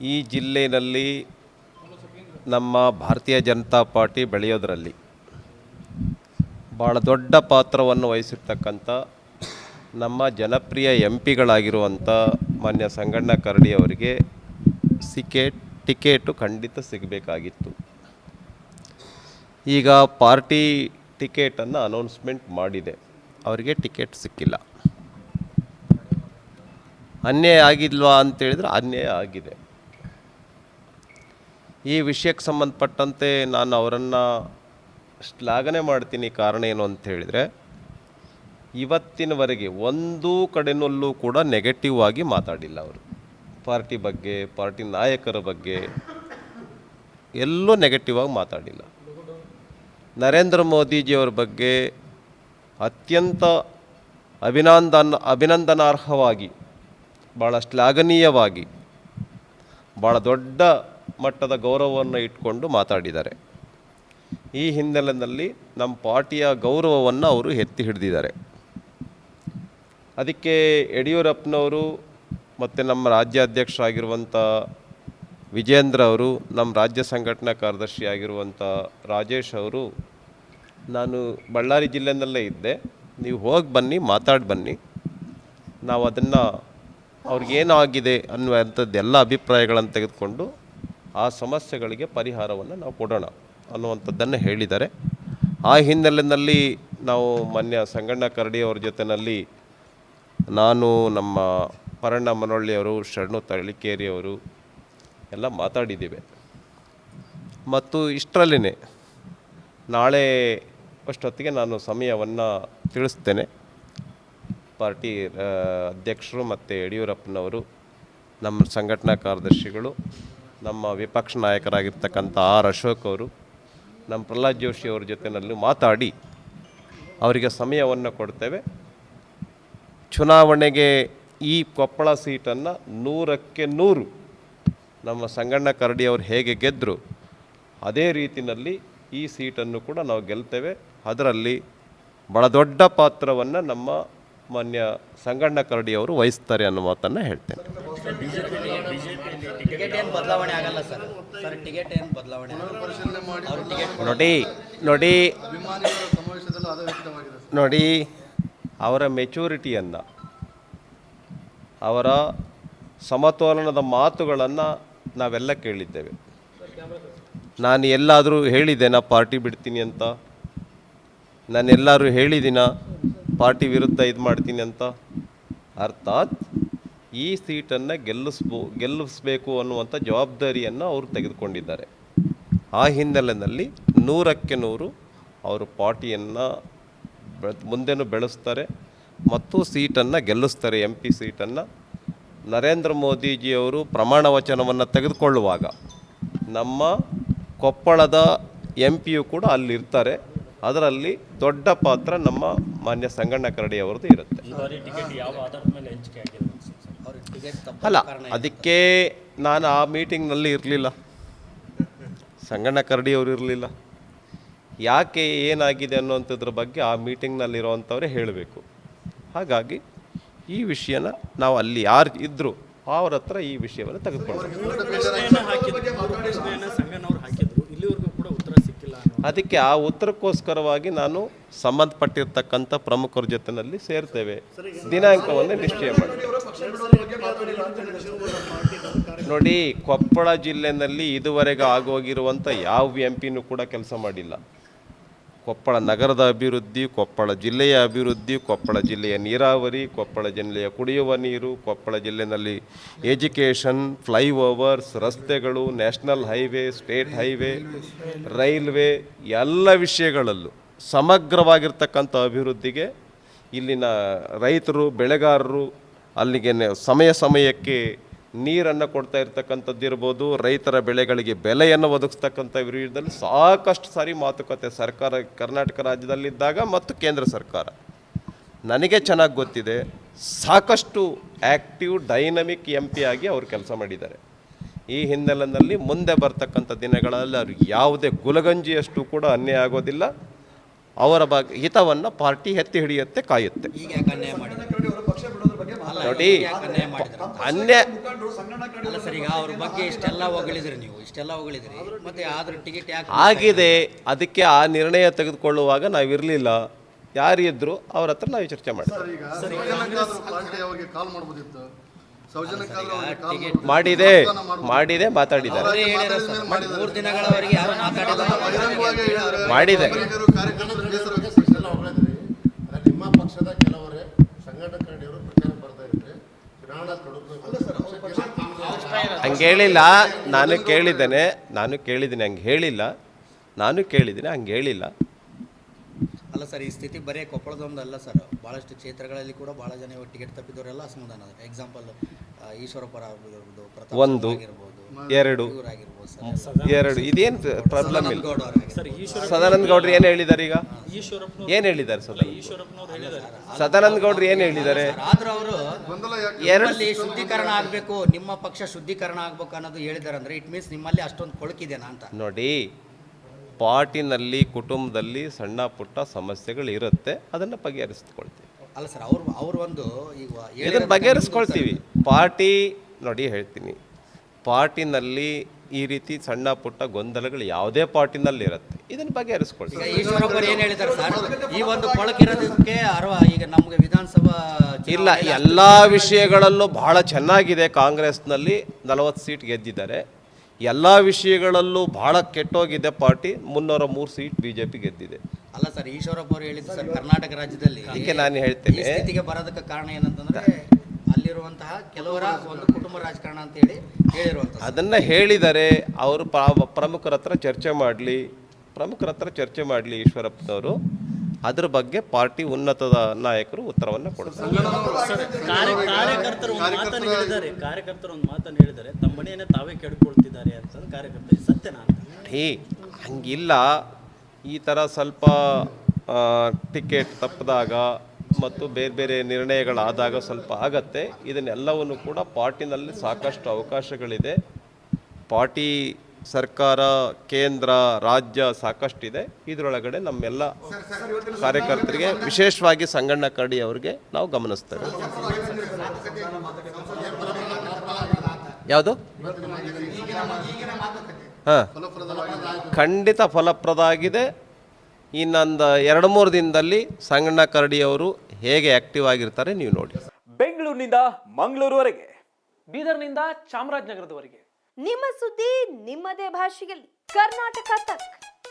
ಈ ಜಿಲ್ಲೆಯಲ್ಲಿ ನಮ್ಮ ಭಾರತೀಯ ಜನತಾ ಪಾರ್ಟಿ ಬೆಳೆಯೋದರಲ್ಲಿ ಭಾಳ ದೊಡ್ಡ ಪಾತ್ರವನ್ನು ವಹಿಸಿರ್ತಕ್ಕಂಥ ನಮ್ಮ ಜನಪ್ರಿಯ ಎಂ ಪಿಗಳಾಗಿರುವಂಥ ಮಾನ್ಯ ಸಂಗಣ್ಣ ಕರಡಿ ಅವರಿಗೆ ಸಿಕೆಟ್ ಟಿಕೆಟು ಖಂಡಿತ ಸಿಗಬೇಕಾಗಿತ್ತು. ಈಗ ಪಾರ್ಟಿ ಟಿಕೆಟನ್ನು ಅನೌನ್ಸ್ಮೆಂಟ್ ಮಾಡಿದೆ. ಅವರಿಗೆ ಟಿಕೆಟ್ ಸಿಕ್ಕಿಲ್ಲ. ಅನ್ಯಾಯ ಆಗಿಲ್ವಾ ಅಂತೇಳಿದ್ರೆ ಅನ್ಯಾಯ ಆಗಿದೆ. ಈ ವಿಷಯಕ್ಕೆ ಸಂಬಂಧಪಟ್ಟಂತೆ ನಾನು ಅವರನ್ನು ಶ್ಲಾಘನೆ ಮಾಡ್ತೀನಿ ಕಾರಣ ಏನು ಅಂತ ಹೇಳಿದರೆ, ಇವತ್ತಿನವರೆಗೆ ಒಂದೂ ಕಡೆನಲ್ಲೂ ಕೂಡ ನೆಗೆಟಿವ್ ಆಗಿ ಮಾತಾಡಿಲ್ಲ ಅವರು. ಪಾರ್ಟಿ ಬಗ್ಗೆ, ಪಾರ್ಟಿ ನಾಯಕರ ಬಗ್ಗೆ ಎಲ್ಲೂ ನೆಗೆಟಿವ್ ಆಗಿ ಮಾತಾಡಿಲ್ಲ. ನರೇಂದ್ರ ಮೋದಿಜಿಯವ್ರ ಬಗ್ಗೆ ಅತ್ಯಂತ ಅಭಿನಂದನ, ಅಭಿನಂದನಾರ್ಹವಾಗಿ ಭಾಳ ಶ್ಲಾಘನೀಯವಾಗಿ ಭಾಳ ದೊಡ್ಡ ಮಟ್ಟದ ಗೌರವವನ್ನು ಇಟ್ಕೊಂಡು ಮಾತಾಡಿದ್ದಾರೆ. ಈ ಹಿನ್ನೆಲೆಯಲ್ಲಿ ನಮ್ಮ ಪಾರ್ಟಿಯ ಗೌರವವನ್ನು ಅವರು ಎತ್ತಿ ಹಿಡಿದಿದ್ದಾರೆ. ಅದಕ್ಕೆ ಯಡಿಯೂರಪ್ಪನವರು ಮತ್ತು ನಮ್ಮ ರಾಜ್ಯಾಧ್ಯಕ್ಷರಾಗಿರುವಂಥ ವಿಜೇಂದ್ರ ಅವರು, ನಮ್ಮ ರಾಜ್ಯ ಸಂಘಟನಾ ಕಾರ್ಯದರ್ಶಿ ಆಗಿರುವಂಥ ರಾಜೇಶ್ ಅವರು, ನಾನು ಬಳ್ಳಾರಿ ಜಿಲ್ಲೆನಲ್ಲೇ ಇದ್ದೆ. ನೀವು ಹೋಗಿ ಬನ್ನಿ, ಮಾತಾಡಿ ಬನ್ನಿ. ನಾವು ಅದನ್ನು ಅವ್ರಿಗೇನಾಗಿದೆ ಅನ್ನುವಂಥದ್ದು ಎಲ್ಲ ಅಭಿಪ್ರಾಯಗಳನ್ನು ತೆಗೆದುಕೊಂಡು ಆ ಸಮಸ್ಯೆಗಳಿಗೆ ಪರಿಹಾರವನ್ನು ನಾವು ಕೊಡೋಣ ಅನ್ನುವಂಥದ್ದನ್ನು ಹೇಳಿದ್ದಾರೆ. ಆ ಹಿನ್ನೆಲೆಯಲ್ಲಿ ನಾವು ಮಾನ್ಯ ಸಂಗಣ್ಣ ಕರಡಿಯವ್ರ ಜೊತೆಯಲ್ಲಿ ನಾನು, ನಮ್ಮ ಪರಣ್ಣ ಮನೊಳ್ಳಿಯವರು ಶರಣು ತಳಿಕೇರಿಯವರು ಎಲ್ಲ ಮಾತಾಡಿದ್ದೀವಿ. ಮತ್ತು ಇಷ್ಟರಲ್ಲೇ ನಾಳೆ ಅಷ್ಟೊತ್ತಿಗೆ ನಾನು ಸಮಯವನ್ನು ತಿಳಿಸ್ತೇನೆ. ಪಾರ್ಟಿ, ಅಧ್ಯಕ್ಷರು ಮತ್ತು ಯಡಿಯೂರಪ್ಪನವರು, ನಮ್ಮ ಸಂಘಟನಾ ಕಾರ್ಯದರ್ಶಿಗಳು ನಮ್ಮ ವಿಪಕ್ಷ ನಾಯಕರಾಗಿರ್ತಕ್ಕಂಥ ಆರ್ ಅಶೋಕ್ ಅವರು, ನಮ್ಮ ಪ್ರಹ್ಲಾದ್ ಜೋಶಿ ಅವ್ರ ಜೊತೆಯಲ್ಲಿ ಮಾತಾಡಿ ಅವರಿಗೆ ಸಮಯವನ್ನು ಕೊಡ್ತೇವೆ. ಚುನಾವಣೆಗೆ ಈ ಕೊಪ್ಪಳ ಸೀಟನ್ನು ನೂರಕ್ಕೆ ನೂರು ನಮ್ಮ ಸಂಗಣ್ಣ ಕರಡಿ ಅವರು ಹೇಗೆ ಗೆದ್ದರು ಅದೇ ರೀತಿಯಲ್ಲಿ ಈ ಸೀಟನ್ನು ಕೂಡ ನಾವು ಗೆಲ್ತೇವೆ. ಅದರಲ್ಲಿ ಬಹಳ ದೊಡ್ಡ ಪಾತ್ರವನ್ನು ನಮ್ಮ ಮಾನ್ಯ ಸಂಗಣ್ಣ ಕರಡಿಯವರು ವಹಿಸ್ತಾರೆ ಅನ್ನೋ ಮಾತನ್ನು ಹೇಳ್ತೇನೆ. ಟಿಕೆಟ್ ಏನು ಬದಲಾವಣೆ ಆಗಲ್ಲ ಸರ್. ಸರ್ ಟಿಕೆಟ್ ಏನು ಬದಲಾವಣೆ ಆಗಲ್ಲ. ಅವ್ರು ಟಿಕೆಟ್ ನೋಡಿ ನೋಡಿ. ಅಭಿಮಾನಿಗಳ ಸಮಾವೇಶದಲ್ಲೂ ಅದು ವ್ಯಕ್ತವಾಗಿದೆ ನೋಡಿ ಅವರ ಮೆಚೂರಿಟಿಯನ್ನು ಅವರ ಸಮತೋಲನದ ಮಾತುಗಳನ್ನು ನಾವೆಲ್ಲ ಕೇಳಿದ್ದೇವೆ. ನಾನು ಎಲ್ಲಾದರೂ ಹೇಳಿದ್ದೇನಾ ಪಾರ್ಟಿ ಬಿಡ್ತೀನಿ ಅಂತ? ನಾನು ಎಲ್ಲರೂ ಹೇಳಿದ್ದೀನ ಪಾರ್ಟಿ ವಿರುದ್ಧ ಇದು ಮಾಡ್ತೀನಿ ಅಂತ? ಅರ್ಥಾತ್ ಈ ಸೀಟನ್ನು ಗೆಲ್ಲಿಸ್ಬೋ, ಗೆಲ್ಲಿಸ್ಬೇಕು ಅನ್ನುವಂಥ ಜವಾಬ್ದಾರಿಯನ್ನು ಅವರು ತೆಗೆದುಕೊಂಡಿದ್ದಾರೆ. ಆ ಹಿನ್ನೆಲೆಯಲ್ಲಿ ನೂರಕ್ಕೆ ನೂರು ಅವರು ಪಾರ್ಟಿಯನ್ನು ಮುಂದೆನೂ ಬೆಳೆಸ್ತಾರೆ ಮತ್ತು ಸೀಟನ್ನು ಗೆಲ್ಲಿಸ್ತಾರೆ, ಎಂ ಪಿ ಸೀಟನ್ನು. ನರೇಂದ್ರ ಮೋದಿಜಿಯವರು ಪ್ರಮಾಣ ವಚನವನ್ನು ತೆಗೆದುಕೊಳ್ಳುವಾಗ ನಮ್ಮ ಕೊಪ್ಪಳದ ಎಂ ಪಿಯು ಕೂಡ ಅಲ್ಲಿರ್ತಾರೆ ಅದರಲ್ಲಿ ದೊಡ್ಡ ಪಾತ್ರ ನಮ್ಮ ಮಾನ್ಯ ಸಂಗಣ್ಣ ಕರಡಿಯವರದ್ದು ಇರುತ್ತೆ. ತಪ್ಪ ಅಲ್ಲ ಅದಕ್ಕೆ ನಾನು ಆ ಮೀಟಿಂಗ್ನಲ್ಲಿ ಇರಲಿಲ್ಲ. ಸಂಗಣ್ಣ ಕರಡಿ ಅವರು ಇರಲಿಲ್ಲ. ಯಾಕೆ ಏನಾಗಿದೆ ಅನ್ನೋಂಥದ್ರ ಬಗ್ಗೆ ಆ ಮೀಟಿಂಗ್ನಲ್ಲಿರೋವಂಥವ್ರೇ ಹೇಳಬೇಕು. ಹಾಗಾಗಿ ಈ ವಿಷಯನ ನಾವು ಅಲ್ಲಿ ಯಾರು ಇದ್ದರೂ ಅವ್ರ ಹತ್ರ ಈ ವಿಷಯವನ್ನು ತೆಗೆದುಕೊಳ್ಬೇಕು ಅದಕ್ಕೆ ಆ ಉತ್ತರಕ್ಕೋಸ್ಕರವಾಗಿ ನಾನು ಸಂಬಂಧಪಟ್ಟಿರ್ತಕ್ಕಂಥ ಪ್ರಮುಖರ ಜೊತೆಯಲ್ಲಿ ಸೇರ್ತೇವೆ. ದಿನಾಂಕವನ್ನು ನಿಶ್ಚಯ ಮಾಡಿ. ನೋಡಿ, ಕೊಪ್ಪಳ ಜಿಲ್ಲೆಯಲ್ಲಿ ಇದುವರೆಗೆ ಆಗೋಗಿರುವಂಥ ಯಾವ ಎಂ ಪಿನೂ ಕೂಡ ಕೆಲಸ ಮಾಡಿಲ್ಲ. ಕೊಪ್ಪಳ ನಗರದ ಅಭಿವೃದ್ಧಿ, ಕೊಪ್ಪಳ ಜಿಲ್ಲೆಯ ಅಭಿವೃದ್ಧಿ, ಕೊಪ್ಪಳ ಜಿಲ್ಲೆಯ ನೀರಾವರಿ, ಕೊಪ್ಪಳ ಜಿಲ್ಲೆಯ ಕುಡಿಯುವ ನೀರು, ಕೊಪ್ಪಳ ಜಿಲ್ಲೆಯಲ್ಲಿ ಎಜುಕೇಷನ್, ಫ್ಲೈಓವರ್ಸ್, ರಸ್ತೆಗಳು, national highway, state highway, railway, ಎಲ್ಲ ವಿಷಯಗಳಲ್ಲೂ ಸಮಗ್ರವಾಗಿರ್ತಕ್ಕಂಥ ಅಭಿವೃದ್ಧಿಗೆ ಇಲ್ಲಿನ ರೈತರು, ಬೆಳೆಗಾರರು ಅಲ್ಲಿಗೆ ಸಮಯ ಸಮಯಕ್ಕೆ ನೀರನ್ನು ಕೊಡ್ತಾ ಇರ್ತಕ್ಕಂಥದ್ದು ಇರ್ಬೋದು, ರೈತರ ಬೆಳೆಗಳಿಗೆ ಬೆಲೆಯನ್ನು ಒದಗಿಸ್ತಕ್ಕಂಥ ವಿರುದ್ಧದಲ್ಲಿ ಸಾಕಷ್ಟು ಸಾರಿ ಮಾತುಕತೆ ಸರ್ಕಾರ, ಕರ್ನಾಟಕ ರಾಜ್ಯದಲ್ಲಿದ್ದಾಗ ಮತ್ತು ಕೇಂದ್ರ ಸರ್ಕಾರ. ನನಗೆ ಚೆನ್ನಾಗಿ ಗೊತ್ತಿದೆ, ಸಾಕಷ್ಟು ಆ್ಯಕ್ಟಿವ್ ಡೈನಮಿಕ್ ಎಂ ಪಿ ಆಗಿ ಅವರು ಕೆಲಸ ಮಾಡಿದ್ದಾರೆ. ಈ ಹಿನ್ನೆಲೆಯಲ್ಲಿ ಮುಂದೆ ಬರ್ತಕ್ಕಂಥ ದಿನಗಳಲ್ಲಿ ಅವ್ರಿಗೆ ಯಾವುದೇ ಗುಲಗಂಜಿಯಷ್ಟು ಕೂಡ ಅನ್ಯಾಯ ಆಗೋದಿಲ್ಲ. ಅವರ ಬಗ್ಗೆ ಹಿತವನ್ನು ಪಾರ್ಟಿ ಎತ್ತಿ ಹಿಡಿಯುತ್ತೆ, ಕಾಯುತ್ತೆ. ನೋಡಿ. ಅನ್ಯ ಅಲ್ಲ ಸರ್ ಈಗ ಅವ್ರ ಬಗ್ಗೆ ಇಷ್ಟೆಲ್ಲ ಹೊಗಳಿದ್ರಿ ನೀವು ಇಷ್ಟೆಲ್ಲ ಹೊಗಳಿದ್ರಿ. ಮತ್ತೆ ಆದ್ರ ಟಿಕೆಟ್ ಯಾಕೆ ಆಗಿದೆ. ಅದಕ್ಕೆ ಆ ನಿರ್ಣಯ ತೆಗೆದುಕೊಳ್ಳುವಾಗ ನಾವಿರಲಿಲ್ಲ ಯಾರಿದ್ರು ಅವ್ರ ಹತ್ರ ನಾವು ಚರ್ಚೆ ಮಾಡಿದ್ವಿ ಮಾಡಿದೆ ಮಾಡಿದೆ ಮಾತಾಡಿದ್ದಾರೆ. ಪಾರ್ಟಿ ಅವರಿಗೆ ಕಾಲ್ ಮಾಡ್ಬೋದಿತ್ತು ಸೌಜನ್ಯಕ್ಕಾದ್ರೂ ಅವರಿಗೆ ಕಾಲ್ ಮಾಡ್ಬೋದು. ಮಾಡಿದೆ ಆಹ್ವಾನ ಮಾಡ್ಬೋದು. ಮಾಡಿದೆ ಮಾತಾಡಿದ್ದಾರೆ ಅವರೇ ಹೇಳಿರೋ ಸರ್ ಮೂರು ದಿನಗಳವರೆಗೆ ಯಾರು ಮಾತಾಡಿಲ್ಲ ಬಹಿರಂಗವಾಗಿ ಹೇಳಿದ್ರೆ ಮಾಡಿದೆ. ಒಬ್ಬರಿಬ್ಬರು ಕಾರ್ಯಕರ್ತರು ಬೇಸರ ಎಲ್ಲ ಹೊಗಳಿದ್ರಿ ನಿಮ್ಮ ಪಕ್ಷದ ಕೆಲವರೇ ಸಂಘಟಕರಣಿಯವರು ಪ್ರಚಾರ ಬರ್ತಾ ಇದ್ರೆ ಚುನಾವಣಾ ತೊಡಗಬೇಕು ಹಂಗೆ ಹೇಳಿಲ್ಲ, ನಾನು ಕೇಳಿದ್ದೇನೆ, ನಾನು ಕೇಳಿದ್ದೀನಿ, ಹಂಗೆ ಹೇಳಿಲ್ಲ, ನಾನು ಕೇಳಿದ್ದೀನಿ, ಹಂಗೆ ಹೇಳಿಲ್ಲ. ಅಲ್ಲ ಸರ್, ಈ ಸ್ಥಿತಿ ಬರೀ ಕೊಪ್ಪಳದೊಂದು ಅಲ್ಲ ಸರ್ ಭಾಳಷ್ಟು ಕ್ಷೇತ್ರಗಳಲ್ಲಿ ಕೂಡ ಭಾಳ ಜನ ಟಿಕೆಟ್ ತಪ್ಪಿದವರೆಲ್ಲ ಅಸಮಾಧಾನ. ಎಕ್ಸಾಂಪಲ್ ಈಶ್ವರಪ್ಪರ ಆಗಿರ್ಬೋದು ಪ್ರತಾಪ್ ಒಂದು, ಎರಡು ಎರಡು. ಇದೇನು ಪ್ರಾಬ್ಲಮ್ ಇಲ್ಲ. ಸರ್ ಸದಾನಂದ ಗೌಡ್ರು ಏನು ಹೇಳಿದ್ದಾರೆ ಈಗ? ಏನ್ ಏನು ಹೇಳಿದ್ದಾರೆ ಸದಾನಂದ ಸದಾನಂದ ಗೌಡ್ರು ಏನು ಹೇಳಿದ್ದಾರೆ ಆದ್ರೂ ಅವರು ಗೊಂದಲ ಎರಡು ನಿಮ್ಮಲ್ಲಿ ಶುದ್ಧೀಕರಣ ಆಗಬೇಕು ನಿಮ್ಮ ಪಕ್ಷ ಶುದ್ಧೀಕರಣ ಆಗ್ಬೇಕು ಅನ್ನೋದು ಹೇಳಿದಾರೆ ಅಂದ್ರೆ ಇಟ್ ಮೀನ್ಸ್ ನಿಮ್ಮಲ್ಲಿ ಅಷ್ಟೊಂದು ಕೊಳಕಿದೆನಾ ಅಂತ. ನೋಡಿ ಪಾಟಿನಲ್ಲಿ ಕುಟುಂಬದಲ್ಲಿ ಸಣ್ಣ ಪುಟ್ಟ ಸಮಸ್ಯೆಗಳು ಇರುತ್ತೆ ಅದನ್ನು ಬಗೆಹರಿಸ್ಕೊಳ್ತೀವಿ. ಅಲ್ಲ ಸರ್ ಅವ್ರು ಅವ್ರು ಒಂದು ಈಗ ಇದನ್ನು ಬಗೆಹರಿಸ್ಕೊಳ್ತೀವಿ. ಪಾರ್ಟಿ ನೋಡಿ ಹೇಳ್ತೀನಿ. ಪಾರ್ಟಿನಲ್ಲಿ ಈ ರೀತಿ ಸಣ್ಣ ಪುಟ್ಟ ಗೊಂದಲಗಳು ಯಾವುದೇ ಪಾರ್ಟಿನಲ್ಲಿ ಇರುತ್ತೆ. ಇದನ್ನು ಬಗೆಹರಿಸ್ಕೊಳ್ತೀವಿ. ಏನು ಹೇಳಿದ್ದಾರೆ ಸರ್? ಈ ಒಂದು ಕೊಳಕಿರೋದಕ್ಕೆ ಅರ್ವ ಈಗ ನಮಗೆ ವಿಧಾನಸಭಾ ಇಲ್ಲ ಎಲ್ಲ ವಿಷಯಗಳಲ್ಲೂ ಬಹಳ ಚೆನ್ನಾಗಿದೆ ಕಾಂಗ್ರೆಸ್ನಲ್ಲಿ ನಲವತ್ತು ಸೀಟ್ ಗೆದ್ದಿದ್ದಾರೆ. ಎಲ್ಲ ವಿಷಯಗಳಲ್ಲೂ ಬಹಳ ಕೆಟ್ಟೋಗಿದೆ ಪಾರ್ಟಿ. ಮುನ್ನೂರ ಮೂರು ಸೀಟ್ ಬಿ ಜೆ ಪಿ ಗೆದ್ದಿದೆ. ಅಲ್ಲ ಸರ್ ಈಶ್ವರಪ್ಪ ಅವರು ಹೇಳಿದ್ದು ಸರ್ ಕರ್ನಾಟಕ ರಾಜ್ಯದಲ್ಲಿ ಅದಕ್ಕೆ ನಾನು ಹೇಳ್ತೇನೆ. ಈ ಸ್ಥಿತಿಗೆ ಬರೋದಕ್ಕೆ ಕಾರಣ ಏನಂತಂದ್ರೆ ಅಲ್ಲಿರುವಂತಹ ಕೆಲವರ ಒಂದು ಕುಟುಂಬ ರಾಜಕಾರಣ ಅಂತ ಹೇಳಿ ಹೇಳಿರುವಂತಹ ಅದನ್ನು ಹೇಳಿದರೆ ಅವರು ಪ್ರ- ಪ್ರಮುಖರ ಹತ್ರ ಚರ್ಚೆ ಮಾಡಲಿ ಪ್ರಮುಖರ ಹತ್ರ ಚರ್ಚೆ ಮಾಡಲಿ ಈಶ್ವರಪ್ಪನವರು. ಅದ್ರ ಬಗ್ಗೆ ಪಾರ್ಟಿ ಉನ್ನತದ ನಾಯಕರು ಉತ್ತರವನ್ನು ಕೊಡ್ತಾರೆ. ಕಾರ್ಯ ಕಾರ್ಯಕರ್ತರು ಮಾತನ್ನು ಹೇಳಿದ್ದಾರೆ. ಕಾರ್ಯಕರ್ತರು ಒಂದು ಮಾತನ್ನು ಹೇಳಿದ್ದಾರೆ. ತಮ್ಮ ಮನೆಯನ್ನೇ ತಾವೇ ಕೆಡ್ಕೊಳ್ತಿದ್ದಾರೆ ಅಂತ ಕಾರ್ಯಕರ್ತರು ಸತ್ಯನಾ ಹಂಗಿಲ್ಲ. ಈ ಥರ ಸ್ವಲ್ಪ ಟಿಕೆಟ್ ತಪ್ಪಿದಾಗ ಮತ್ತು ಬೇರೆ ಬೇರೆ ನಿರ್ಣಯಗಳಾದಾಗ ಸ್ವಲ್ಪ ಆಗತ್ತೆ. ಇದನ್ನೆಲ್ಲವನ್ನು ಕೂಡ ಪಾರ್ಟಿನಲ್ಲಿ ಸಾಕಷ್ಟು ಅವಕಾಶಗಳಿದೆ. ಪಾರ್ಟಿ ಸರ್ಕಾರ, ಕೇಂದ್ರ, ರಾಜ್ಯ ಸಾಕಷ್ಟಿದೆ. ಇದರೊಳಗಡೆ ನಮ್ಮೆಲ್ಲ ಕಾರ್ಯಕರ್ತರಿಗೆ, ವಿಶೇಷವಾಗಿ ಸಂಗಣ್ಣ ಕರಡಿ ಅವರಿಗೆ ನಾವು ಗಮನಿಸ್ತೇವೆ. ಯಾವುದು? ಖಂಡಿತ ಫಲಪ್ರದ ಆಗಿದೆ ಇನ್ನೊಂದು ಎರಡು ಮೂರು ದಿನದಲ್ಲಿ ಸಂಗಣ್ಣ ಕರಡಿಯವರು ಹೇಗೆ ಆಕ್ಟಿವ್ ಆಗಿರ್ತಾರೆ ನೀವು ನೋಡಿ. ಬೆಂಗಳೂರಿನಿಂದ ಮಂಗಳೂರುವರೆಗೆ ಬೀದರ್ನಿಂದ ಚಾಮರಾಜನಗರದವರೆಗೆ. ನಿಮ್ಮ ಸುದ್ದಿ ನಿಮ್ಮದೇ ಭಾಷೆಯಲ್ಲಿ. ಕರ್ನಾಟಕ ತಕ್.